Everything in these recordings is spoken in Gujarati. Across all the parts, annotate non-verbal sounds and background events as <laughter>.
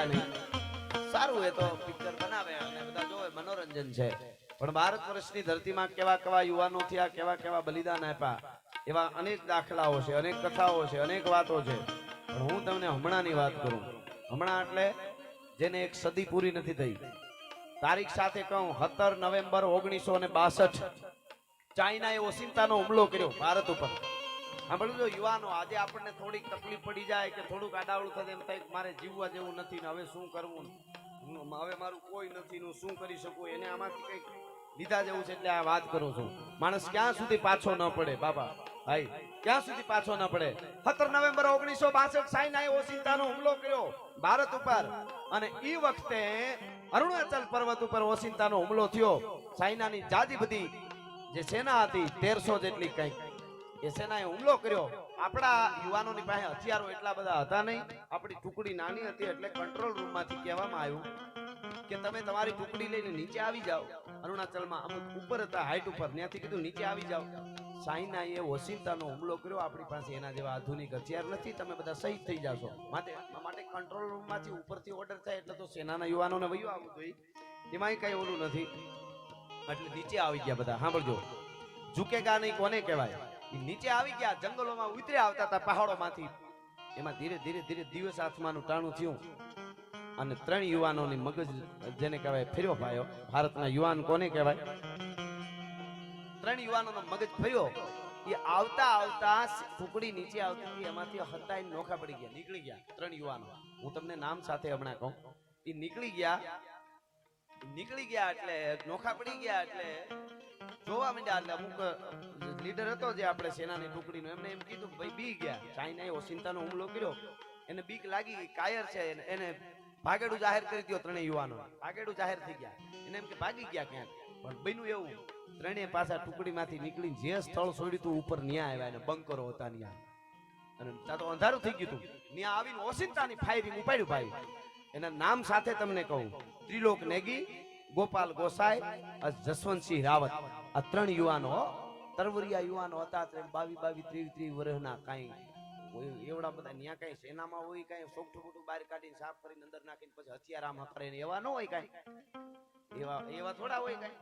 લેતા નહીં સારું એ તો પિક્ચર બનાવે અને બધા જોવે, મનોરંજન છે. પણ ભારત વર્ષની ધરતીમાં કેવા કેવા યુવાનો થયા, કેવા કેવા બલિદાન આપ્યા, એવા અનેક દાખલાઓ છે, અનેક કથાઓ છે, અનેક વાતો છે. પણ હું તમને હમણાંની વાત કરું. હમણાં એટલે જેને એક સદી પૂરી નથી થઈ. તારીખ સાથે કહું, સત્તર નવેમ્બર ઓગણીસો ને બાસઠ. ચાઇનાએ ઓસિંતાનો હુમલો કર્યો ભારત ઉપર. સાંભળજો યુવાનો, આજે આપણને થોડીક તકલીફ પડી જાય કે થોડુંક આડાવડું થશે એમ થાય મારે જીવવા જેવું નથી ને હવે શું કરવું હવે મારું કોઈ નથી હું શું કરી શકું? એને આમાંથી કંઈક લીધા જેવું છે એટલે આ વાત કરું છું. માણસ ક્યાં સુધી પાછો ન પડે, બાબા, ભાઈ, ક્યાં સુધી પાછો ન પડે? સત્તર નવેમ્બર ઓગણીસો બાસઠ સાઈનાએ ઓસિંતાનો હુમલો કર્યો ભારત ઉપર. અને એ વખતે અરુણાચલ પર્વત ઉપર ઓસિંતાનો હુમલો થયો. સાઈનાની જાજી બધી જે સેના હતી, તેરસો જેટલી કંઈક. સેનાએ હુમલો કર્યો. આપણા યુવાનોની પાસે હથિયારો એટલા બધા હતા નહીં. આપણી ટુકડી નાની હતી એટલે કંટ્રોલ રૂમમાંથી કહેવામાં આવ્યું કે તમે તમારી ટુકડી લઈને નીચે આવી જાઓ. અરુણાચલમાં અમુક ઉપર હતા હાઈટ ઉપર. ત્યાંથી કીધું, નીચે આવી જાઓ. સાઈનાએ વોશિંગ્ટનનો હુમલો કર્યો. આપણી પાસે એના જેવા આધુનિક હથિયાર નથી. તમે બધા શહીદ થઈ જાશો. માટે માટે કંટ્રોલ રૂમમાંથી ઉપરથી ઓર્ડર થાય એટલે તો સેનાના યુવાનોને વયું આવવું જોઈએ. એમાંય કઈ ઓલું નથી. એટલે નીચે આવી ગયા બધા. સાંભળજો. ઝુકેગા નહીં કોને કહેવાય? નીચે આવી ગયા, જંગલોમાં ઉતર્યા આવતા હતા પહાડોમાંથી. એમાં ધીરે ધીરે ધીરે દિવસ આત્માનું ટાણું થયું. અને ત્રણ યુવાનોની મગજ જેને કહેવાય ફેર્યો ભાયો. ભારતના યુવાન કોને કહેવાય? ત્રણ યુવાનોનો મગજ ફર્યો. એ આવતા આવતા ટુકડી નીચે આવતી હતી, એમાંથી હતા નોખા પડી ગયા, નીકળી ગયા ત્રણ યુવાનો. હું તમને નામ સાથે હમણાં કહું. એ નીકળી ગયા. નીકળી ગયા એટલે નોખા પડી ગયા એટલે જોવા માંડ્યા એટલે અમુક લીડર હતો જે આપણે સેનાની ટુકડીનો એમને એમ કીધું ભાઈ બી ગયા. ચાઇનાએ ઓસિંતાનો હુમલો કર્યો. એને બીક લાગી કાયર છે એને- ભાગેડું જાહેર કરી દો ત્રણેય યુવાનો. ભાગેડું જાહેર થઈ ગયા. એને એમ કે ભાગી ગયા ક્યાંક. પણ બન્યું એવું. ત્રણેય પાછા ટુકડીમાંથી નીકળીને જે સ્થળ છોડ્યું હતું, ઉપર ન્યા આવ્યા એને બંકરો હતા ન્યા અને ત્યાં તો અંધારું થઈ ગયું હતું. ન્યા આવીને ઓસિંતાની ફાયરિંગ ઉપાડ્યું ભાઈ. એના નામ સાથે તમને કહું. ત્રિલોક નેગી, ગોપાલ ગોસાઈ જસવંતસિંહ રાવત. આ ત્રણ યુવાનો. તરવરિયા યુવાનો હતા બાવી બાવી ત્રેવી ત્રેવી વર્ષના કાંઈ એવડા બધા ન્યા કઈ સેનામાં હોય, કઈ સોકઠું મોટું બહાર કાઢીને સાફ કરીને અંદર નાખીને પછી હથિયારામાં કરે એવા ન હોય કાંઈ. એવા એવા થોડા હોય કાંઈ.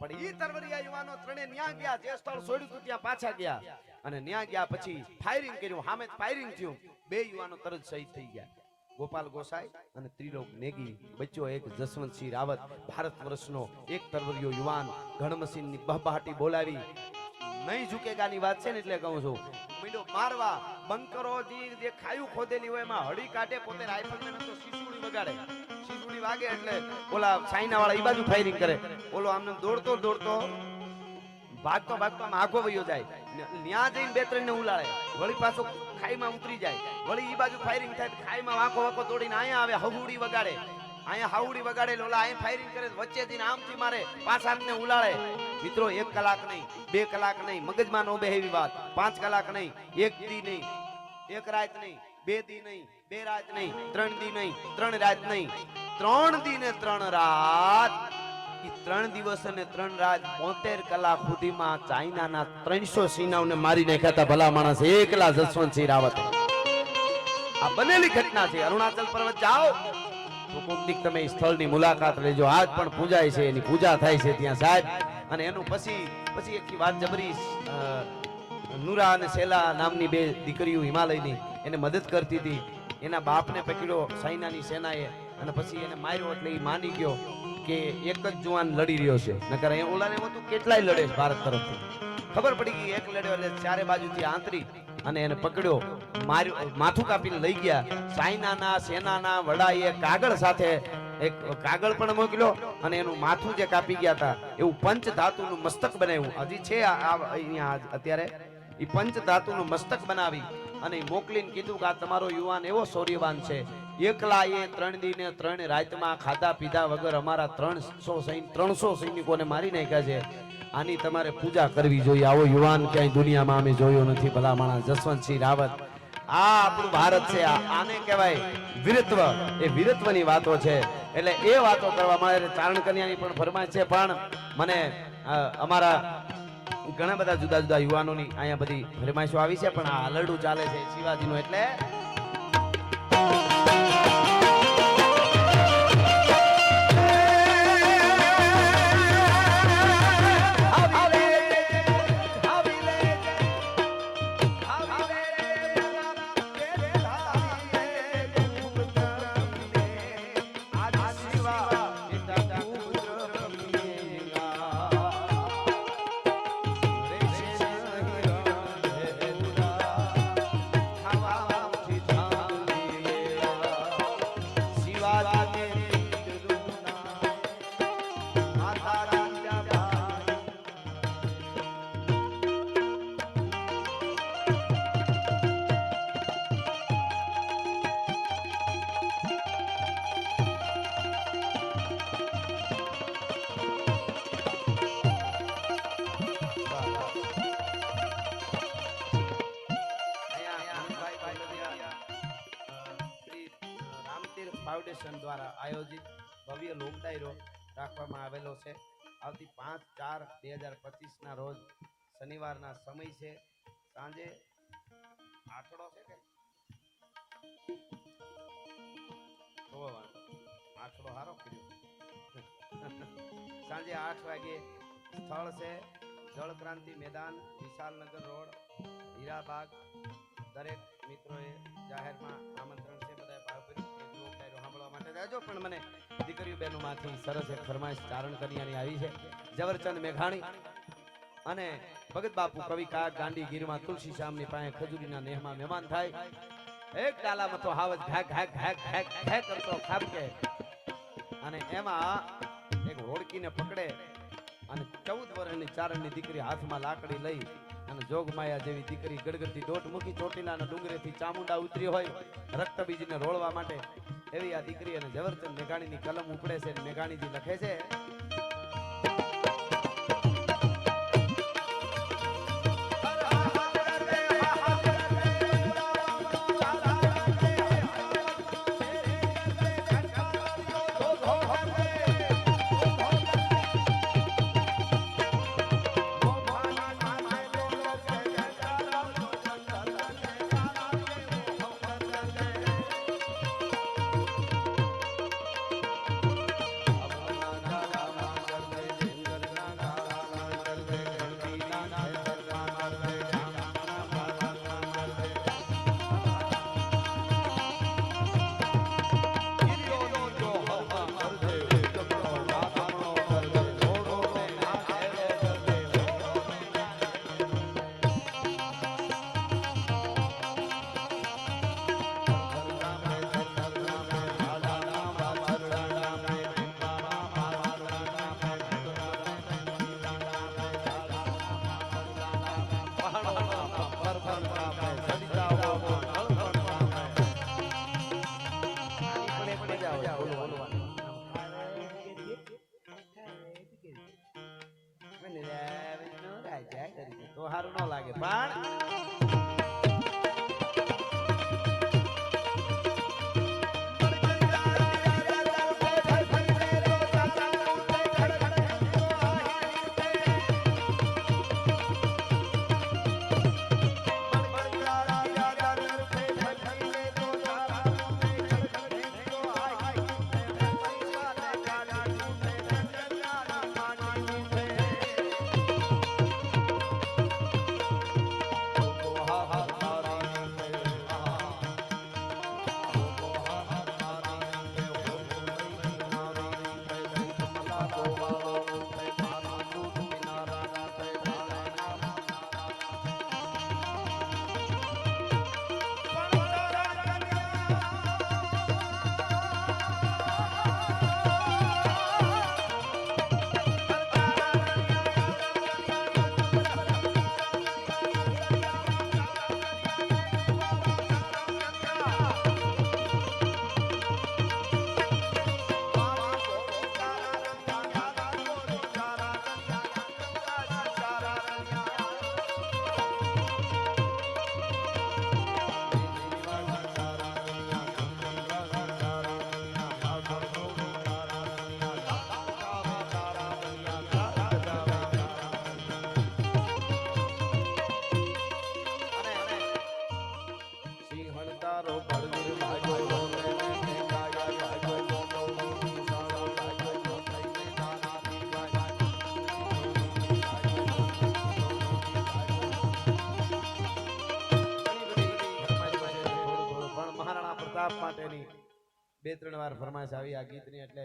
પણ ઈ તરવરિયા યુવાનો ત્રણે ન્યા ગયા, જે સ્થળ છોડ્યું હતું ત્યાં પાછા ગયા. અને ન્યા ગયા પછી ફાયરિંગ કર્યું સામે ફાયરિંગ થયું. બે યુવાનો તરત શહીદ થઈ ગયા. ગોપાલ ગોસાઈ અને ત્રિલોક નેગી. બચ્યો એક જસવંતસિંહ રાવત ભારત વર્ષનો એક તરવરિયો યુવાન ઘણમસીનની બહબહાટી બોલાવી. નહીં ઝુકેગાની વાત છે ને એટલે કહું છું. મીંડો મારવા, બંકરો જે ખાયું ખોદેલી હોય એમાં હળી કાઢે, પોતે રાઇફલ મેન તો શીશુડી વગાડે. શીશુડી વાગે એટલે ઓલા સાઈના વાળા એ બાજુ ફાયરિંગ કરે. ઓલો આમને દોડતો દોડતો ભાગતો ભાગતો આમ વયો જાય. ન્યા જઈને બે ત્રણ ને ઉલાળે. વળી પાછો ખાઈમાં ઉતરી જાય. વળી ઈ બાજુ ફાયરિંગ થાય ખાઈમાં વાંકો વાંકો તોડીને અહીંયા આવે હવુડી વગાડે. અહીંયા હાવડી વગાડે ઓલા અહીંયા ફાયરિંગ કરે વચ્ચે જઈને આમથી મારે પાછા ને ઉલાળે. મિત્રો, એક કલાક નહીં, બે કલાક નહીં, મગજમાં નો બે એવી વાત. પાંચ કલાક નહીં, એક દી નહીં, એક રાત નહીં, બે દી નહીં, બે રાત નહીં, ત્રણ દી નહીં, ત્રણ રાત નહીં, ત્રણ દી ને ત્રણ રાત ત્રણ દિવસ અને ત્રણ રાત બોતેર કલાક સુધીમાં ચાઇનાના ત્રણસો સેનાઓને મારી નાખ્યા ભલા માણસ, એકલા જસવંતસિંહ રાવત. આ બનેલી ઘટના છે. અરુણાચલ પર્વત જાઓ. તો તમે સ્થળની મુલાકાત લેજો. આજ પણ પૂજાય છે. એની પૂજા થાય છે ત્યાં સાહેબ. અને એનું પછી પછી એક વાત જબરી નુરા અને સેલા નામની બે દીકરીઓ હિમાલયની એને મદદ કરતી હતી. એના બાપને પકડ્યો. સાઈનાની સેનાએ અને પછી એને માર્યો એટલે એ માની ગયો કે એક જ જુવાન લડી રહ્યો છે. નકર એ ઓલાને એમ હતું, કેટલાય લડે ભારત તરફથી? ખબર પડી ગઈ એક લડ્યો એટલે ચારે બાજુથી આંતરી અને એને પકડ્યો. માર્યો, માથું કાપીને લઈ ગયા. સાયનાના, સેનાના, વડાએ કાગળ સાથે એક કાગળ પણ મોકલ્યો અને એનું માથું જે કાપી ગયા હતા, એવું પંચ ધાતુનું મસ્તક બનાવ્યું. હજી છે અહીંયા અત્યારે. એ પંચ ધાતુનું મસ્તક બનાવી અને મોકલીને કીધું કે આ તમારો યુવાન એવો શૌર્યવાન છે. એકલા એ ત્રણ દિને ત્રણ રાતમાં ખાધા પીધા વગર અમારા ત્રણસો સૈનિક ત્રણસો સૈનિકોને મારી નાખ્યા છે. આની તમારે પૂજા કરવી જોઈએ. આવો યુવાન ક્યાંય દુનિયામાં અમે જોયો નથી. ભલા માણસ જસવંતસિંહ રાવત. આ આપણું ભારત છે. આને કહેવાય વીરત્વ. એ વીરત્વની વાતો છે. એટલે એ વાતો કરવા માટે ચારણ કન્યાની પણ ફરમાઈશ છે. પણ મને અમારા ઘણા બધા જુદા જુદા યુવાનોની અહીંયા બધી ફરમાઈશો આવી છે. પણ આ અલરડું ચાલે છે શિવાજીનું. એટલે ફાઉન્ડેશન દ્વારા આયોજિત ભવ્ય લોક ડાયરો રાખવામાં આવેલો છે. આવતી પાંચ ચાર બે હજાર પચીસના રોજ શનિવારના સમય છે. સાંજે આંકડો છે કે? આંકડો હારો કર્યો. <laughs> સાંજે આઠ વાગે સ્થળ છે. જળ ક્રાંતિ મેદાન, વિશાલનગર રોડ, હીરાબાગ. દરેક મિત્રોએ જાહેરમાં આમંત્રણ છે. બધા લોક ડાયરો જાજો પણ મને દીકરીઓ બહેનોમાંથી સરસ એક ફરમાઈશ ચારણ કન્યાની આવી છે. જવરચંદ મેઘાણી અને ભગત બાપુ કવિ કાગ ગાંડી ગીરમાં તુલસી શ્યામની પાસે ખજૂરીના નેહમાં મહેમાન થાય. એક ડાલામાં તો હાવજ ઘેક ઘેક ઘેક ઘેક ઘેક કરતો ખાબકે. અને એમાં એક હોડકીને પકડે અને ચૌદ વર્ષની ચારણની દીકરી હાથમાં લાકડી લઈ અને જોગમાયા જેવી દીકરી ગડગડતી દોટ મૂકી ચોટીલાના ડુંગરેથી ચામુંડા ઉતરી હોય. રક્તબીજને રોળવા માટે એવી આ દીકરી અને ઝવરચંદ મેઘાણીની કલમ ઉપડે છે મેઘાણીજી લખે છે. બે ત્રણ વાર ફરમાશ આવી આ ગીતની એટલે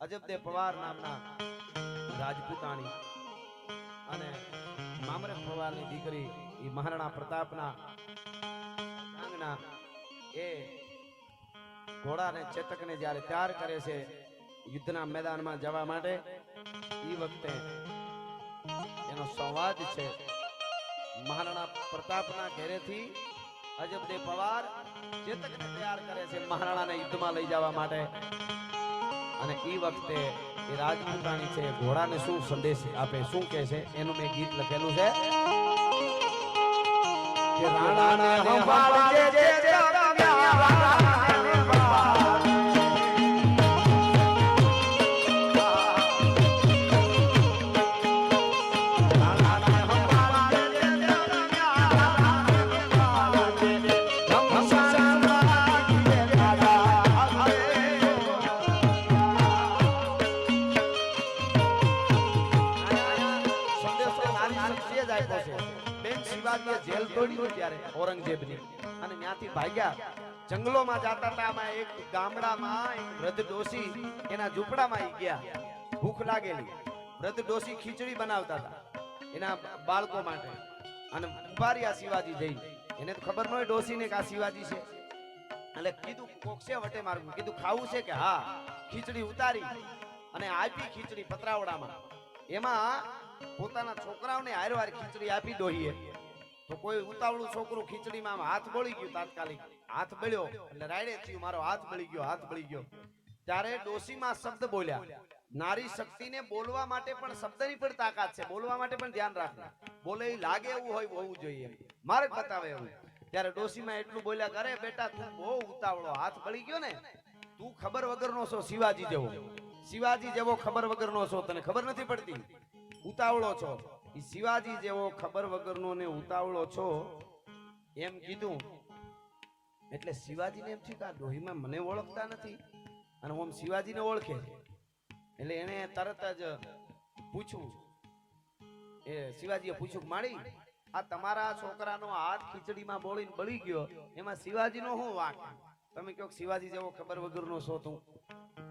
અજબદે પવાર નામના રાજપૂતાણી અને મામરક પવારની દીકરી એ મહારાણા પ્રતાપના આંગણા એ ઘોડાને ચેતકને જ્યારે તૈયાર કરે છે યુદ્ધના મેદાનમાં જવા માટે એ વખતે એનો સંવાદ છે મહારાણા પ્રતાપના ઘેરેથી અજબદે પવાર ચેતકને તૈયાર કરે છે મહારાણાને યુદ્ધમાં લઈ જવા માટે અને એ વખતે એ રાજપૂતાણી છે ઘોડાને શું સંદેશ આપે શું કહે છે એનું મેં ગીત લખેલું છે કે રાણાને સંભાળજે. ત્યાંથી ભાગ્યા. જંગલોમાં જતા હતા, આમાં એક ગામડામાં એક વૃદ્ધ ડોસી એના ઝૂંપડામાં ગયા. ભૂખ લાગેલી. વૃદ્ધ ડોસી ખીચડી બનાવતા હતા એના બાળકો માટે. અને ઊભા આ શિવાજી જઈ એને તો ખબર ન હોય ડોશીને કે આ શિવાજી છે. એટલે કીધું કોકસે વટે મારું. કીધું, ખાવું છે કે હા? ખીચડી ઉતારી અને આપી ખીચડી પતરાવડામાં. એમાં પોતાના છોકરાઓને હારવાર હાર ખીચડી આપી ડોહીએ. તો કોઈ ઉતાવળું છોકરું ખીચડીમાં હાથ બળી ગયું તાત્કાલિક. હાથ બળ્યો. એટલે રાયડે થયું, મારો હાથ બળી ગયો, હાથ બળી ગયો. ત્યારે ડોસીમાં શબ્દ બોલ્યા. નારી શક્તિને બોલવા માટે પણ શબ્દની પણ તાકાત છે. બોલવા માટે પણ ધ્યાન રાખવું. બોલે લાગે એવું હોય હોવું જોઈએ માર્ગ બતાવે એવું. ત્યારે ડોસીમાં એટલું બોલ્યા કરે બેટા તું બહુ ઉતાવળો, હાથ બળી ગયો ને. તું ખબર વગરનો છો શિવાજી જેવો. શિવાજી જેવો ખબર વગરનો છો, તને ખબર નથી પડતી? ઉતાવળો છો. ઈ શિવાજી જેવો ખબર વગરનો ને ઉતાવળો છો, એમ કીધું. એટલે શિવાજીને એમ થયું કે આ ડોહીમાં મને ઓળખતા નથી, અને હું શિવાજીને ઓળખે છે. એટલે એને તરત જ પૂછ્યું. એ શિવાજીએ પૂછ્યું માળી, આ તમારા છોકરાનો હાથ ખીચડીમાં બોળીને બળી ગયો, એમાં શિવાજીનો શું વાંક? તમે કહો શિવાજી જેવો ખબર વગરનો છો તું.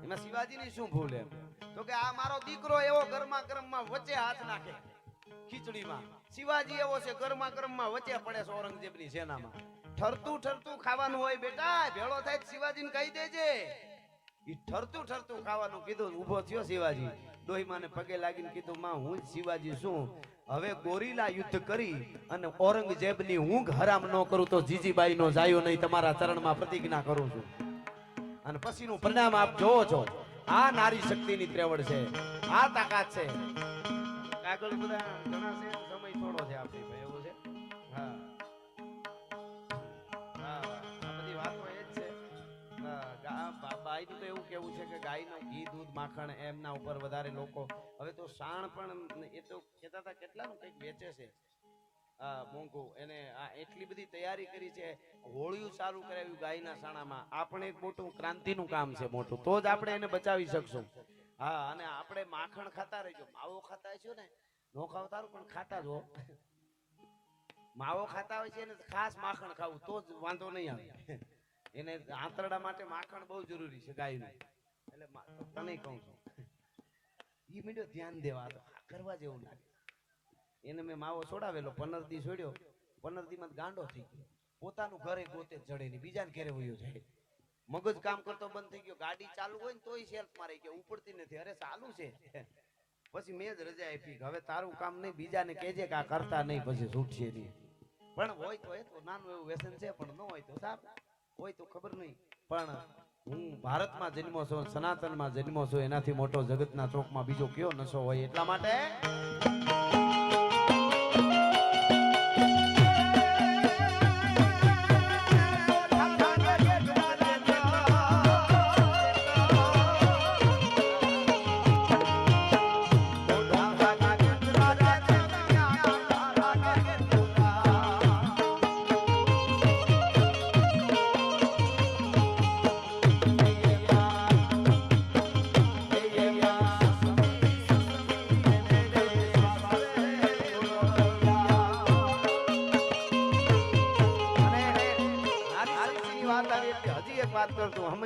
એમાં શિવાજીની શું ભૂલ એમ? તો કે આ મારો દીકરો એવો ગરમા ગરમમાં વચ્ચે હાથ નાખે. ખીચડીમાં. શિવાજી એવો છે ગરમા ગરમમાં વચ્ચે પડે છે ઔરંગઝેબની સેનામાં. ઠરતું ઠરતું ખાવાનું હોય બેટા, ભેળો થાય શિવાજીને કહી દેજે. એ ઠરતું ઠરતું ખાવાનું કીધું ઊભો થયો શિવાજી. ડોહીમાને પગે લાગીને કીધું, માં, હું શિવાજી છું. હવે ગોરીલા યુદ્ધ કરી અને ઔરંગઝેબની ઊંઘ હરામ ન કરું તો જીજીબાઈ નો જાયો નહીં, તમારા ચરણમાં પ્રતિજ્ઞા કરું છું. અને પછીનું પરિણામ આપ જોવો છો. આ નારી શક્તિની ત્રેવડ છે. આ તાકાત છે. કાગળ બધા ઘણા છે સમય થોડો છે આપણી ભાઈ એવું છે? હા. હા આ હા, તો એવું કેવું છે કે ગાયનું ઘી દૂધ માખણ એમના ઉપર વધારે લોકો હવે તો સાણ પણ એ તો કહેતા હતા કેટલાનું કંઈક વેચે છે? આ મોંઘું. એને આ એટલી બધી તૈયારી કરી છે હોળિયું સારું કરાવ્યું ગાયના સાણામાં. આપણે એક મોટું ક્રાંતિનું કામ છે મોટું. તો જ આપણે એને બચાવી શકશું. હા, અને આપણે માખણ ખાતા રહેજો. માવો ખાતા છો ને, નો ખાવ તારું, પણ ખાતા જ માવો ખાતા હોય છે ને ખાસ માખણ ખાવું, તો જ વાંધો નહીં આવે. એને આંતરડા માટે માખણ બહુ જરૂરી છે ગાયનું. એટલે તને કહું છું. ઈ મીડિયો ધ્યાન દેવા તો કરવા જેવું લાગે. એને મેં માવો છોડાવેલો પંદર દી છોડ્યો પંદર દી માં ગાંડો થઈ ગયો. પોતાનું ઘરે જ જડે નહીં, બીજાને ઘરે વયો જાય. મગજ કામ કરતો બંધ થઈ ગયો. ગાડી ચાલુ હોય ને તોય સેલ્ફ મારે કે ઉપડતી નથી. અરે ચાલુ છે. પછી મેં જ રજા આપી હવે તારું કામ નહીં, બીજાને કહેજે કે આ કરતા નહીં, પછી છૂટશે નહીં. પણ હોય તો એ તો નાનું એવું વ્યસન છે, પણ ન હોય તો સાહેબ હોય તો ખબર નહીં. પણ હું ભારતમાં જન્મો છું, સનાતનમાં જન્મો છું, એનાથી મોટો જગતના ચોકમાં બીજો કયો નશો હોય એટલા માટે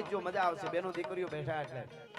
સમજો મજા આવશે. બેનો દીકરીઓ બેઠા એટલે.